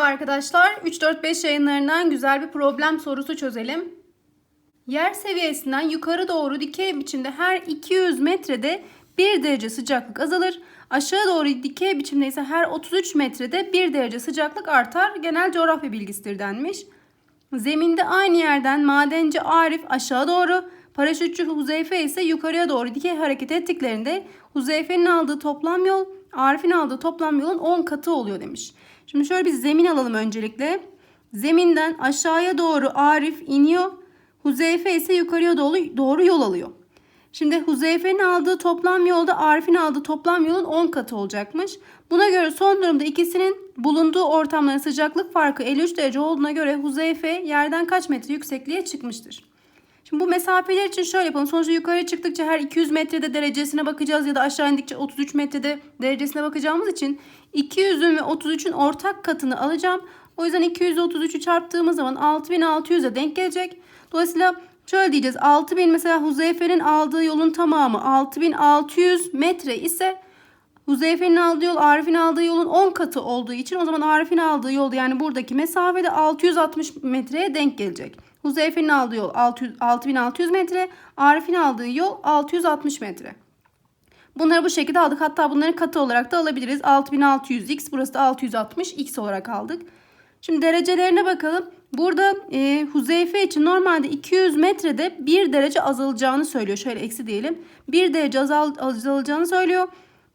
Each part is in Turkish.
Merhaba arkadaşlar. 3-4-5 yayınlarından güzel bir problem sorusu çözelim. Yer seviyesinden yukarı doğru dikey biçimde her 200 metrede 1 derece sıcaklık azalır. Aşağı doğru dikey biçimde ise her 33 metrede 1 derece sıcaklık artar. Genel coğrafya bilgisidir denmiş. Zeminde aynı yerden madenci Arif aşağı doğru, paraşütçü Huzeyfe ise yukarıya doğru dikey hareket ettiklerinde Huzeyfe'nin aldığı toplam yol Arif'in aldığı toplam yolun 10 katı oluyor demiş. Şimdi şöyle bir zemin alalım öncelikle. Zeminden aşağıya doğru Arif iniyor. Huzeyfe ise yukarıya doğru, doğru yol alıyor. Şimdi Huzeyfe'nin aldığı toplam yolda Arif'in aldığı toplam yolun 10 katı olacakmış. Buna göre son durumda ikisinin bulunduğu ortamların sıcaklık farkı 53 derece olduğuna göre Huzeyfe yerden kaç metre yüksekliğe çıkmıştır? Şimdi bu mesafeler için şöyle yapalım. Sonuçta yukarı çıktıkça her 200 metrede derecesine bakacağız ya da aşağı indikçe 33 metrede derecesine bakacağımız için 200'ün ve 33'ün ortak katını alacağım. O yüzden 233'ü çarptığımız zaman 6600'e denk gelecek. Dolayısıyla şöyle diyeceğiz. 6000 mesela Huzeyfe'nin aldığı yolun tamamı 6600 metre ise Huzeyfe'nin aldığı yol Arif'in aldığı yolun 10 katı olduğu için o zaman Arif'in aldığı yol yani buradaki mesafede 660 metreye denk gelecek. Huzeyfe'nin aldığı yol 600, 6600 metre, Arif'in aldığı yol 660 metre. Bunları bu şekilde aldık. Hatta bunları katı olarak da alabiliriz. 6600x burası da 660x olarak aldık. Şimdi derecelerine bakalım. Burada e, Huzeyfe için normalde 200 metrede 1 derece azalacağını söylüyor. Şöyle eksi diyelim. 1 derece azal, azalacağını söylüyor.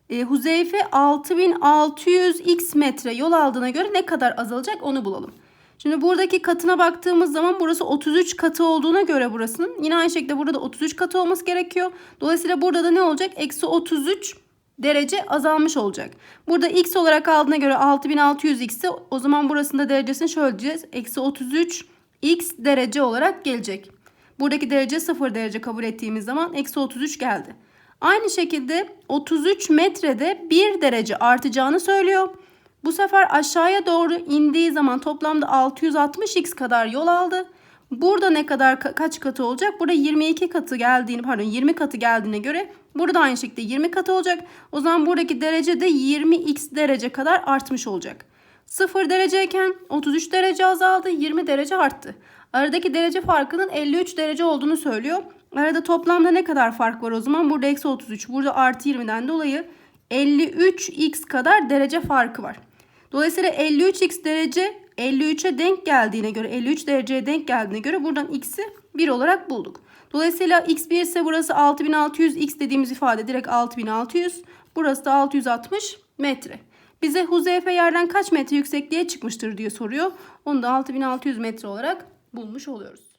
E, Huzeyfe 6600x metre yol aldığına göre ne kadar azalacak onu bulalım. Şimdi buradaki katına baktığımız zaman burası 33 katı olduğuna göre burasının yine aynı şekilde burada 33 katı olması gerekiyor. Dolayısıyla burada da ne olacak? Eksi 33 derece azalmış olacak. Burada x olarak aldığına göre 6600 x ise o zaman burasında derecesini şöyle diyeceğiz. Eksi 33 x derece olarak gelecek. Buradaki derece 0 derece kabul ettiğimiz zaman eksi 33 geldi. Aynı şekilde 33 metrede 1 derece artacağını söylüyor. Bu sefer aşağıya doğru indiği zaman toplamda 660x kadar yol aldı. Burada ne kadar ka- kaç katı olacak? Burada 22 katı geldiğini pardon 20 katı geldiğine göre burada aynı şekilde 20 katı olacak. O zaman buradaki derece de 20x derece kadar artmış olacak. 0 dereceyken 33 derece azaldı, 20 derece arttı. Aradaki derece farkının 53 derece olduğunu söylüyor. Arada toplamda ne kadar fark var o zaman? Burada eksi 33, burada artı 20'den dolayı 53x kadar derece farkı var. Dolayısıyla 53x derece 53'e denk geldiğine göre 53 dereceye denk geldiğine göre buradan x'i 1 olarak bulduk. Dolayısıyla x 1 ise burası 6600 x dediğimiz ifade direkt 6600. Burası da 660 metre. Bize Huzeyfe yerden kaç metre yüksekliğe çıkmıştır diye soruyor. Onu da 6600 metre olarak bulmuş oluyoruz.